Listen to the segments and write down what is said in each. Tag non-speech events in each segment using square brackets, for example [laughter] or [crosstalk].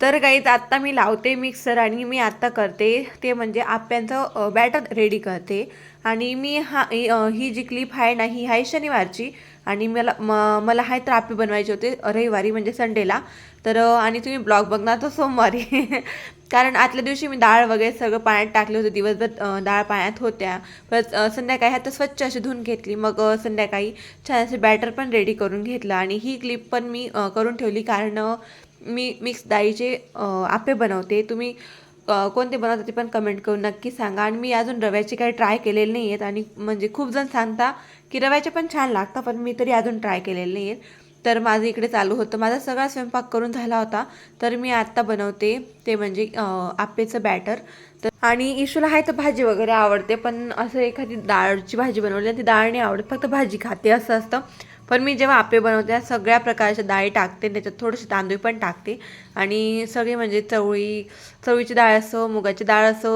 तर गाईज आत्ता मी लावते मिक्सर आणि मी आत्ता करते ते म्हणजे आप्यांचं बॅटर रेडी करते. आणि मी हा ही जी क्लिप आहे ना ही आहे शनिवारची. आणि मला म मला आहे तर आप्पे बनवायचे होते रविवारी म्हणजे संडेला तर आणि तुम्ही ब्लॉग बघणार तर सोमवारी. [laughs] कारण आतल्या दिवशी मी डाळ वगैरे सगळं पाण्यात टाकले होते दिवसभर डाळ पाण्यात होत्या. परत संध्याकाळी संध्याकाळी तर स्वच्छ अशी धुवून घेतली. मग संध्याकाळी छान असे बॅटर पण रेडी करून घेतलं. आणि ही क्लिप पण मी करून ठेवली. कारण मी मिक्स डाळीचे आपे आप्पे बनवते. तुम्ही कोणते बनवता ते पण कमेंट करून नक्की सांगा. आणि मी अजून रव्याचे काही ट्राय केलेले नाही आहेत आणि म्हणजे खूप जण सांगता की रव्याचे पण छान लागतात पण मी तरी अजून ट्राय केलेले नाही आहेत तर माझं इकडे चालू होतं. माझा सगळा स्वयंपाक करून झाला होता. तर मी आत्ता बनवते ते म्हणजे आपेचं आप्पेचं बॅटर तर आणि इशूला आहे तर भाजी वगैरे आवडते पण असं एखादी डाळची भाजी बनवली ती डाळ नाही आवडत फक्त भाजी खाते असं असतं. पण मी जेव्हा आपे बनवते सगळ्या प्रकारच्या डाळी टाकते त्याच्यात थोडेसे तांदूळ पण टाकते. आणि सगळे म्हणजे चवळी चवळीची डाळ असो मुगाची डाळ असो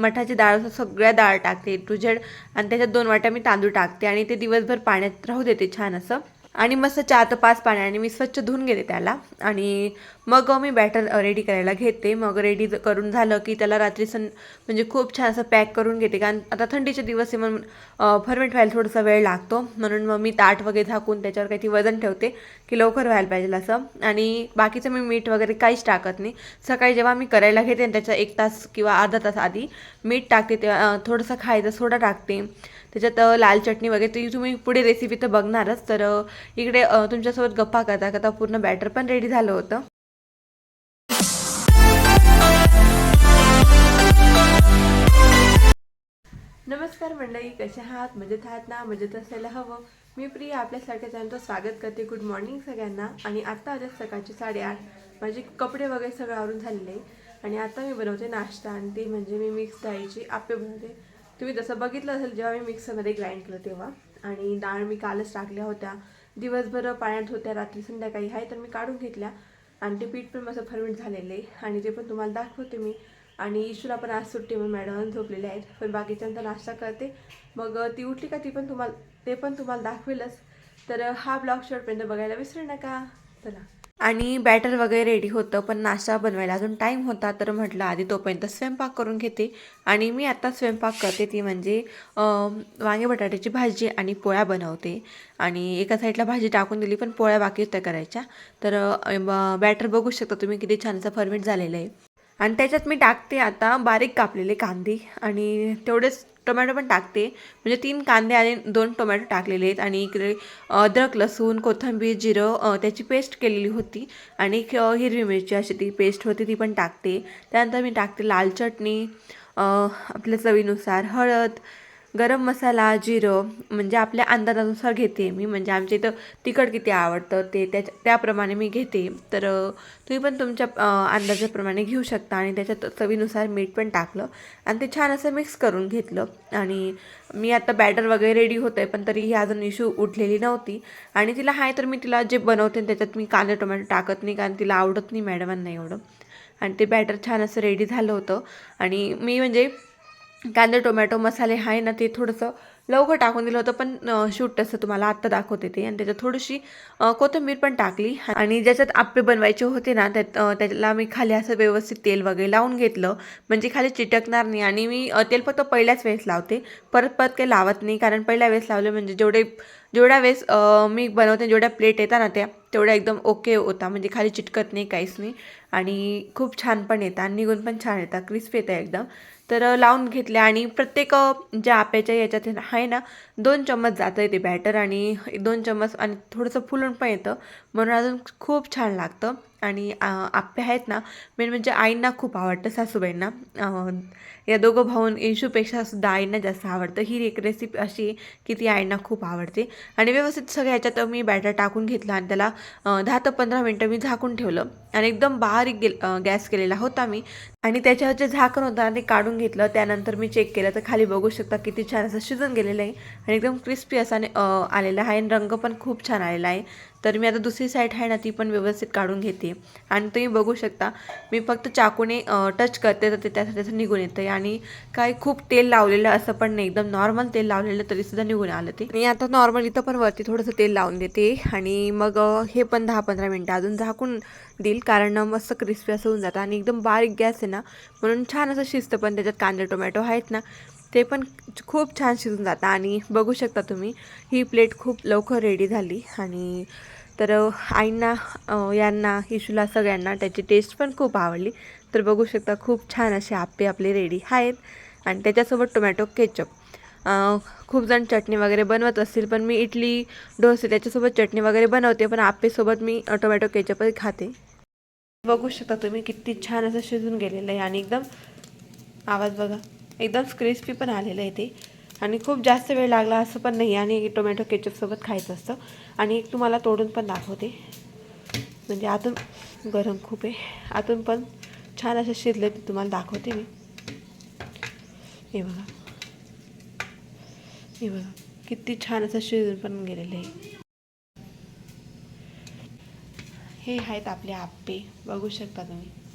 मठाची डाळ असो सगळ्या डाळ टाकते टू झेड. आणि त्याच्यात दोन वाट्या मी तांदूळ टाकते आणि ते दिवसभर पाण्यात राहू देते छान असं. आणि मस्त चार ते पाच पाण्याने मी स्वच्छ धुवून घेते त्याला. आणि मग मी बॅटर रेडी करायला घेते. मग रेडी करून झालं की त्याला रात्री सं म्हणजे खूप छान असं पॅक करून घेते. कारण आता थंडीचे दिवस आहे म्हणून फर्मेंट व्हायला थोडासा वेळ लागतो. म्हणून मग मी ताट वगैरे झाकून त्याच्यावर काही वजन ठेवते की लवकर व्हायला पाहिजे असं. आणि बाकीचं मी मीठ वगैरे काहीच टाकत नाही. सकाळी जेव्हा मी करायला घेते आणि त्याच्या एक तास किंवा अर्धा तास आधी मीठ टाकते तेव्हा थोडंसं खायचं सोडा टाकते. त्याच्यात लाल चटणी वगैरे ती तुम्ही पुढे रेसिपी तर बघणारच. तर इकडे तुमच्यासोबत गप्पा करता करता पूर्ण बॅटर पण रेडी झालं होतं. नमस्कार मंडळी कशा आहात? मजेत आहात ना? मजेत असायला हवं. मी प्रिया आपल्यासारख्या चॅनलचं स्वागत करते. गुड मॉर्निंग सगळ्यांना. आणि आत्ता आल्या सकाळचे साडेआठ. माझे कपडे वगैरे सगळं आवरून झालेले. आणि आता मी बनवते नाश्ता. आणि ते म्हणजे मी मिक्स डाळीची आप्पे बनवते. तुम्ही जसं बघितलं असेल जेव्हा मी मिक्सरमध्ये ग्राइंड केलं तेव्हा आणि डाळ मी कालच टाकल्या होत्या. दिवसभर पाण्यात होत्या रात्री संध्याकाळी आहे तर मी काढून घेतल्या. आणि ते पीठ पण माझं फर्मेंट झालेलं. आहे आणि ते पण तुम्हाला दाखवते मी. आणि इशूला पण आज सुट्टी म्हणून मॅडम झोपलेले आहेत. पण बाकीच्यांचा नाश्ता करते. मग ती उठली का ती पण तुम्हाला ते पण तुम्हाला दाखवेलच. तर हा ब्लॉग शेवटपर्यंत बघायला विसरू नका. चला. आणि बॅटर वगैरे रेडी होतं पण नाश्ता बनवायला अजून टाईम होता तर म्हटलं आधी तोपर्यंत स्वयंपाक करून घेते. आणि मी आता स्वयंपाक करते ती म्हणजे वांगे बटाट्याची भाजी आणि पोळ्या बनवते. आणि एका साईडला भाजी टाकून दिली पण पोळ्या बाकी होत्या करायच्या. तर बॅटर बघू शकता तुम्ही किती छानसं फर्मेंट झालेलं आहे. आणि त्याच्यात मी टाकते आता बारीक कापलेले कांदे. आणि तेवढेच टोमॅटो पण टाकते. म्हणजे तीन कांदे आणि दोन टोमॅटो टाकलेले आहेत. आणि इकडे अद्रक लसूण कोथिंबीर जिरं त्याची पेस्ट केलेली होती. आणि हिरवी मिरची अशी ती पेस्ट होती ती पण टाकते. त्यानंतर मी टाकते लाल चटणी आपल्या चवीनुसार हळद गरम मसाला जिरं म्हणजे आपल्या अंदाजानुसार घेते मी. म्हणजे आमच्या इथं तिखट किती आवडतं ते त्याच्या त्याप्रमाणे मी घेते. तर तुम्ही पण तुमच्या अंदाजाप्रमाणे घेऊ शकता. आणि त्याच्यात चवीनुसार मीठ पण टाकलं. आणि ते छान असं मिक्स करून घेतलं. आणि मी आता बॅटर वगैरे रेडी होतं आहे पण तरीही अजून इशू उठलेली नव्हती. आणि तिला आहे तर मी तिला जे बनवते त्याच्यात मी कांदे टोमॅटो टाकत नाही. कारण तिला आवडत नाही मॅडमांना एवढं. आणि ते बॅटर छान असं रेडी झालं होतं. आणि मी म्हणजे कांदे टोमॅटो मसाले आहे ना ते थोडंसं लवकर टाकून दिलं होतं पण शूट तसं तुम्हाला आत्ता दाखवते ते. आणि त्याच्यात थोडीशी कोथिंबीर पण टाकली. आणि ज्याच्यात आप्पे बनवायचे होते ना त्यात त्याला मी खाली असं व्यवस्थित तेल वगैरे लावून घेतलं. म्हणजे खाली चिटकणार नाही. आणि मी तेल फक्त पहिल्याच वेळेस लावते. परत परत काही लावत नाही कारण पहिल्या वेळेस लावले म्हणजे जेवढे जेवढ्या वेळेस मी बनवते जेवढ्या प्लेट येतात ना त्या तेवढ्या एकदम ओके होता. म्हणजे खाली चिटकत नाही काहीच नाही. आणि खूप छान पण येतात आणि निघून पण छान येतात. क्रिस्पी येतं एकदम. तर लावून घेतले आणि प्रत्येक ज्या आप्याच्या याच्यात आहे ना दोन चम्मच जातं येते बॅटर आणि दोन चम्मच आणि थोडंसं फुलून पण येतं. म्हणून अजून खूप छान लागतं. आणि आप्पे आहेत ना मेन म्हणजे आईंना खूप आवडतं सासूबाईंना. या दोघं भाऊन इशूपेक्षा सुद्धा आईंना जास्त आवडतं. ही एक रेसिपी अशी की ती आईंना खूप आवडते. आणि व्यवस्थित सगळ्या ह्याच्यात मी बॅटर टाकून घेतला आणि त्याला दहा ते पंधरा मिनटं मी झाकून ठेवलं. आणि एकदम बारीक गेल गॅस केलेला होता मी. आणि त्याच्यावर जे झाकण होतं ते काढून घेतलं. त्यानंतर मी चेक केलं. तर खाली बघू शकता किती छान असं शिजून गेलेलं आहे. आणि एकदम क्रिस्पी असा आलेला आहे. आणि रंग पण खूप छान आलेला आहे. तर मी आता दुसरी साईड आहे ना ती पण व्यवस्थित काढून घेते. आणि तुम्ही बघू शकता मी फक्त चाकूने टच करते तर ते त्यासाठी त्याचं निघून येतं आणि काही खूप तेल लावलेलं असं पण नाही एकदम नॉर्मल तेल लावलेलं तरीसुद्धा निघून आलं ते. मी आता नॉर्मल इथं पण वरती थोडंसं तेल लावून देते. आणि मग हे पण दहा पंधरा मिनटं अजून झाकून देईल कारण मस्त क्रिस्पी असं होऊन जातं. आणि एकदम बारीक गॅस आहे ना म्हणून छान असं शिजतं पण त्याच्यात कांदे टोमॅटो आहेत ना ते पण खूप छान शिजून जातं. आणि बघू शकता तुम्ही ही प्लेट खूप लवकर रेडी झाली. आणि तर आईंना यांना इशूला सगळ्यांना त्याची टेस्ट पण खूप आवडली. तर बघू शकता खूप छान असे आप्पे आपले रेडी आहेत. आणि त्याच्यासोबत टोमॅटो केचप खूप जण चटणी वगैरे बनवत असतील पण मी इडली डोसे त्याच्यासोबत चटणी वगैरे बनवते पण आप्पेसोबत मी टोमॅटो केचपच खाते. बघू शकता तुम्ही किती छान असं शिजून गेलेलं आहे. आणि एकदम आवाज बघा एकदम क्रिस्पी पण आलेलं आहे ते. आणि खूप जास्त वेळ लागला असं पण नाही. आणि टोमॅटो केचपसोबत खायचं असतं. आणि एक तुम्हाला तोडून पण दाखवते. म्हणजे आतून गरम खूप आहे. आतून पण छान असं शिजले ते तुम्हाला दाखवते मी. हे बघा. हे बघा. किती छान असं शिजून पण गेलेलं आहे. हे आहेत आपले आप्पे. बघू शकता तुम्ही.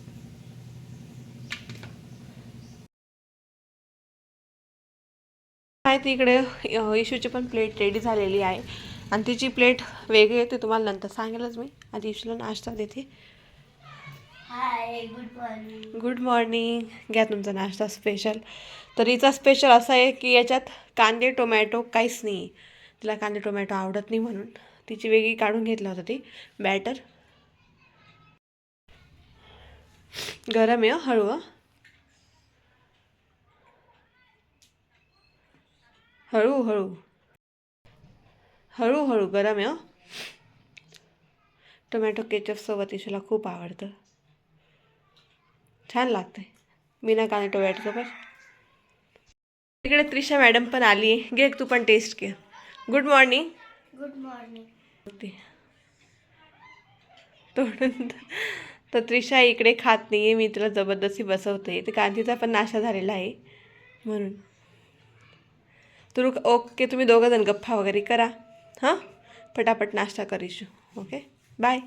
आहेत इकडे अ, इशूची पण प्लेट रेडी झालेली आहे. आणि तिची प्लेट वेगळी आहे ते तुम्हाला नंतर सांगेलच मी. आधी इशूला नाश्ता देते. Hi good morning good morning घ्या तुमचा नाश्ता स्पेशल तर हिचा स्पेशल असा आहे की याच्यात कांदे टोमॅटो काहीच नाही तिला कांदे टोमॅटो आवडत नाही म्हणून. तिची वेगळी काढून घेतलं होतं ती. बॅटर गरम आहे हळू हं. हळू. हळू हळूहळू गरम आहे हं. टोमॅटो केचपसोबत इशूला खूप आवडतं. छान लागतंय. बिना कांदे टोमॅटोसोबत इकडे त्रिशा मॅडम पण आली आहे. घे तू पण टेस्ट घे. गुड मॉर्निंग गुड मॉर्निंग ते तोडून तर त्रिशा इकडे खात नाही आहे मी तिला जबरदस्ती बसवते ते कांतीचा पण नाश्ता झालेला आहे. म्हणून. तू रुक- ओके तुम्ही दोघं जण गप्पा वगैरे करा. हां? पटापट नाश्ता करीशू ओके? बाय.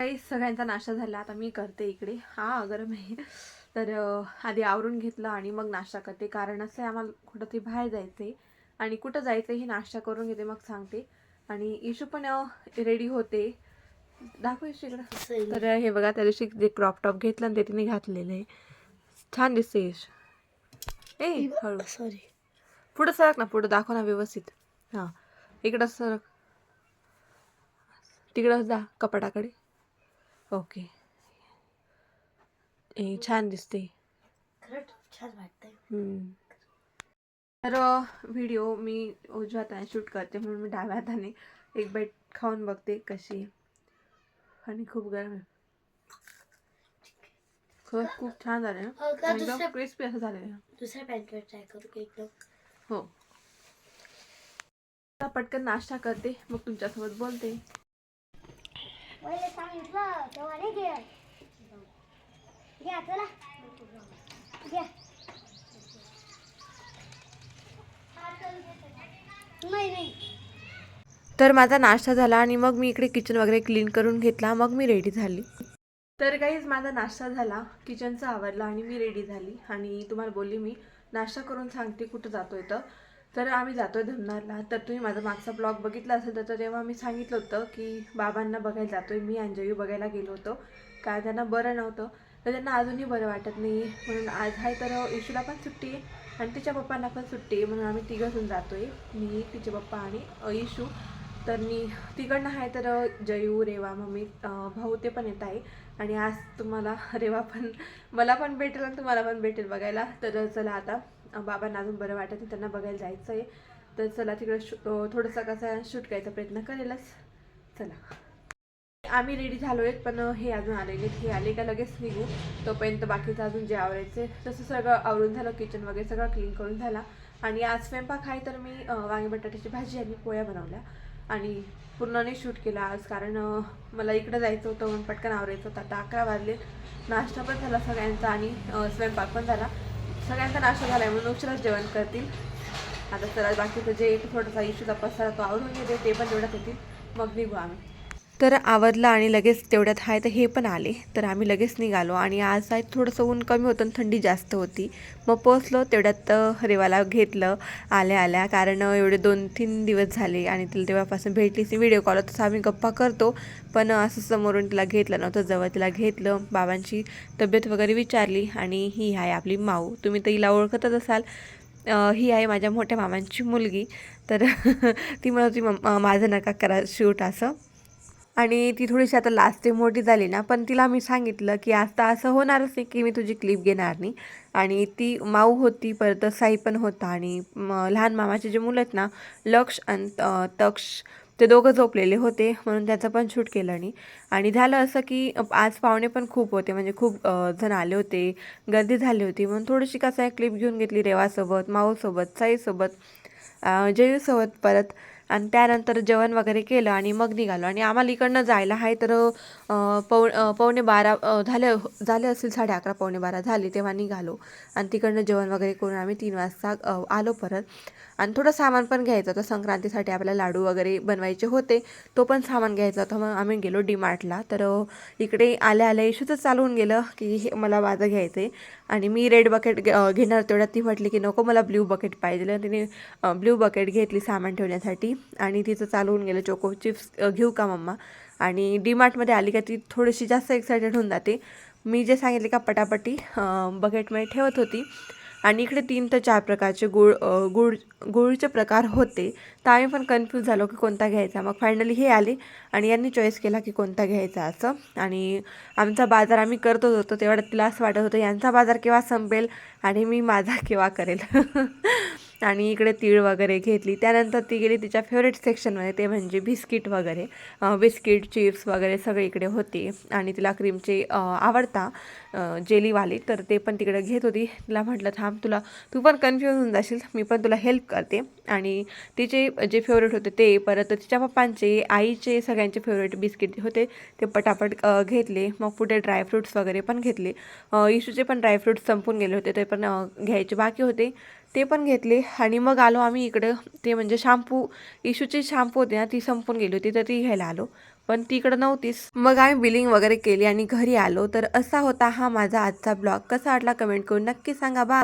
काही सगळ्यांचा नाश्ता झाला आता मी करते इकडे. हा गरम आहे. तर आधी आवरून घेतलं आणि मग नाश्ता करते. कारण असं आहे आम्हाला कुठं तरी बाहेर जायचं आहे आणि कुठं जायचं हे नाश्ता करून घेते मग सांगते. आणि इशू पण रेडी होते. दाखव इशू इकडं. तर हे बघा त्या दिवशी जे क्रॉप टॉप घेतलं आणि ते तिने घातलेलं आहे. छान दिसते इश ए हळू. सॉरी पुढं सरक ना पुढं दाखव ना व्यवस्थित. हाँ. इकडं सरक तिकडं जा कपाटाकडे. ओके. ए छान दिसते. हम्म. तर व्हिडिओ मी उजव्या हाताने शूट करते म्हणून मी डाव्या हाताने एक बाईट खाऊन बघते कशी. आणि खूप गरम आहे. खरंच खूप छान झालं ना एकदम क्रिस्पी असं झालेलं दुसऱ्या पॅन्टवर ट्राय करू का एकदम हो. आता पटकन नाश्ता करते. मग तुमच्यासोबत बोलते. पहिले सांगितलं तेव्हा नाही घे घ्या चला. घ्या. नाही नाही. तर माझा नाश्ता झाला आणि मग मी इकडे किचन वगैरे क्लीन करून घेतला. मग मी रेडी झाली. तर काहीच माझा नाश्ता झाला. किचनचा आवरला आणि मी रेडी झाली. आणि तुम्हाला बोलली मी नाश्ता करून सांगते कुठं जातो आहे तर आम्ही जातो आहे धमनारला. तर तुम्ही माझा मागचा ब्लॉग बघितला असेल तर तेव्हा मी सांगितलं होतं की बाबांना बघायला जातोय. मी अंजयू बघायला गेलो होतो. काय त्यांना बरं नव्हतं. तर त्यांना अजूनही बरं वाटत नाही. म्हणून आज आहे तर इशूला पण सुट्टी आहे आणि तिच्या पप्पांना पण सुट्टी आहे. म्हणून आम्ही तिघंजून जातो आहे मी तिचे पप्पा आणि इशू. तर मी तिकडनं आहे तर जयू रेवा मम्मी भाऊ ते पण येत आहे. आणि आज तुम्हाला [laughs] रेवा पण मला पण भेटेल आणि तुम्हाला पण भेटेल बघायला. तर चला आता बाबांना अजून बरं वाटत नाही त्यांना बघायला जायचं आहे तर चला तिकडे शू थोडंसं कसा शूट करायचा प्रयत्न करेलच. चला. आम्ही रेडी झालो आहेत पण हे अजून आले नाहीत. हे आले का लगेच निघू. तोपर्यंत बाकीचं अजून जे आवडायचे तसं सगळं आवरून झालं किचन वगैरे सगळं क्लीन करून झाला. आणि आज स्वयंपाक आहे तर मी वांगे वांगी बटाट्याची भाजी आणि पोळ्या बनवल्या. आणि पूर्ण नाही शूट केला आज कारण मला इकडं जायचं होतं म्हणून पटकन आवरायचं होतं. आता अकरा वाजले नाश्ता पण झाला सगळ्यांचा आणि स्वयंपाक पण झाला. सगळ्यांचा नाश्ता झाला आहे म्हणून उशिराच जेवण करतील. आता सर बाकीचं जे थोडासा इशूचा पसारा तो आवरून घेते ते पण तेवढ्यात येतील. मग निघू आम्ही. तर आवरलं आणि लगेच तेवढ्यात आहे तर हे पण आले. तर आम्ही लगेच निघालो आणि आज आहे थोडंसं ऊन कमी होतं आणि थंडी जास्त होती. मग पोचलो तेवढ्यात रेवाला घेतलं आल्या आल्या. कारण एवढे दोन तीन दिवस झाले आणि तिला तेव्हापासून भेटलीच व्हिडिओ कॉल तसं आम्ही गप्पा करतो. पण असं समोरून तिला घेतलं नव्हतं. जवळ तिला घेतलं बाबांची तब्येत वगैरे विचारली आणि ही आहे आपली माऊ. तुम्ही तर हिला ओळखतच असाल. ही आहे माझ्या मोठ्या मामांची मुलगी. तर [laughs] ती म्हणत होती माझं नका करा शूट असं. आणि ती थोडीशी आता लास्ट मोठी झाली ना पण तिला मी सांगितलं की आता असं होणारच नाही की मी तुझी क्लिप घेणार नाही. आणि ती माऊ होती परत साई पण होता आणि लहान मामाचे जे मुलं आहेत ना लक्ष आणि तक्ष ते दोघं झोपलेले होते म्हणून त्याचं पण शूट केलं नाही. आणि झालं असं की आज पाहुणे पण खूप होते म्हणजे खूप जण आले होते गर्दी झाली होती म्हणून थोडीशी कसं आहे क्लिप घेऊन घेतली रेवासोबत माऊसोबत साईसोबत जयूसोबत परत आणि त्यानंतर जेवण वगैरे केलं आणि मग निघालो. आणि आम्हाला इकडनं जायला आहे तर अ, पौ पावणे बारा झाले झाले असतील साडे अकरा पावणे बारा झाले तेव्हा निघालो. आणि तिकडनं जेवण वगैरे करून आम्ही तीन वाजता आलो परत. आणि थोडं सामान पण घ्यायचं होतं. संक्रांतीसाठी आपल्याला लाडू वगैरे बनवायचे होते. तो पण सामान घ्यायचा होता. मग आम्ही गेलो डीमार्टला तर इकडे आल्या आल्या इशूच चालू होऊन गेलं की हे मला माझं घ्यायचं आहे आणि मी रेड बकेट घेणार तेवढ्यात ती म्हटली की नको मला ब्ल्यू बकेट पाहिजे. तिने ब्ल्यू बकेट घेतली सामान ठेवण्यासाठी. आणि तिचं चालू होऊन गेलं चोको चिप्स घेऊ का मम्मा? आणि डीमार्टमध्ये आली का ती थोडीशी जास्त एक्सायटेड होऊन जाते. मी जे सांगितले का पटापटी बकेटमध्ये ठेवत होती. आणि इकडे तीन ते चार प्रकारचे गुळ गुळ गुळचे प्रकार होते. तर आम्ही पण कन्फ्यूज झालो की कोणता घ्यायचा. मग फायनली हे आले आणि यांनी चॉईस केला की कोणता घ्यायचा असं. आणि आमचा बाजार आम्ही करतच होतो. तेवढ्यात तिला असं वाटत होतं. यांचा बाजार केव्हा संपेल आणि मी माझा केव्हा करेल? [laughs] आणि इकडे तीळ वगैरे घेतली. त्यानंतर ती गेली तिच्या फेवरेट सेक्शनमध्ये ते म्हणजे बिस्किट वगैरे. बिस्किट चिप्स वगैरे सगळे इकडे होते. आणि तिला क्रीमचे आवडता जेलीवाले तर ते पण तिकडे घेत होती. तिला म्हटलं थांब तुला तू पण कन्फ्यूज होऊन जाशील. मी पण तुला हेल्प करते. आणि तिचे जे फेवरेट होते ते परत तिच्या पप्पांचे आईचे सगळ्यांचे फेवरेट बिस्किट होते. ते पटापट घेतले. मग पुढे ड्रायफ्रूट्स वगैरे पण घेतले. इशूचे पण ड्रायफ्रूट्स संपून गेले होते. ते पण घ्यायचे बाकी होते. ते पण घेतले. आणि मग आलो आम्ही इकडं. ते म्हणजे शॅम्पू इशूची शॅम्पू होती ना ती संपून गेली होती तर ती घ्यायला आलो. पण ती इकडं नव्हतीच. मग आम्ही बिलिंग वगैरे केली आणि घरी आलो. तर असा होता हा माझा आजचा ब्लॉग कसा वाटला कमेंट करून नक्की सांगा. बा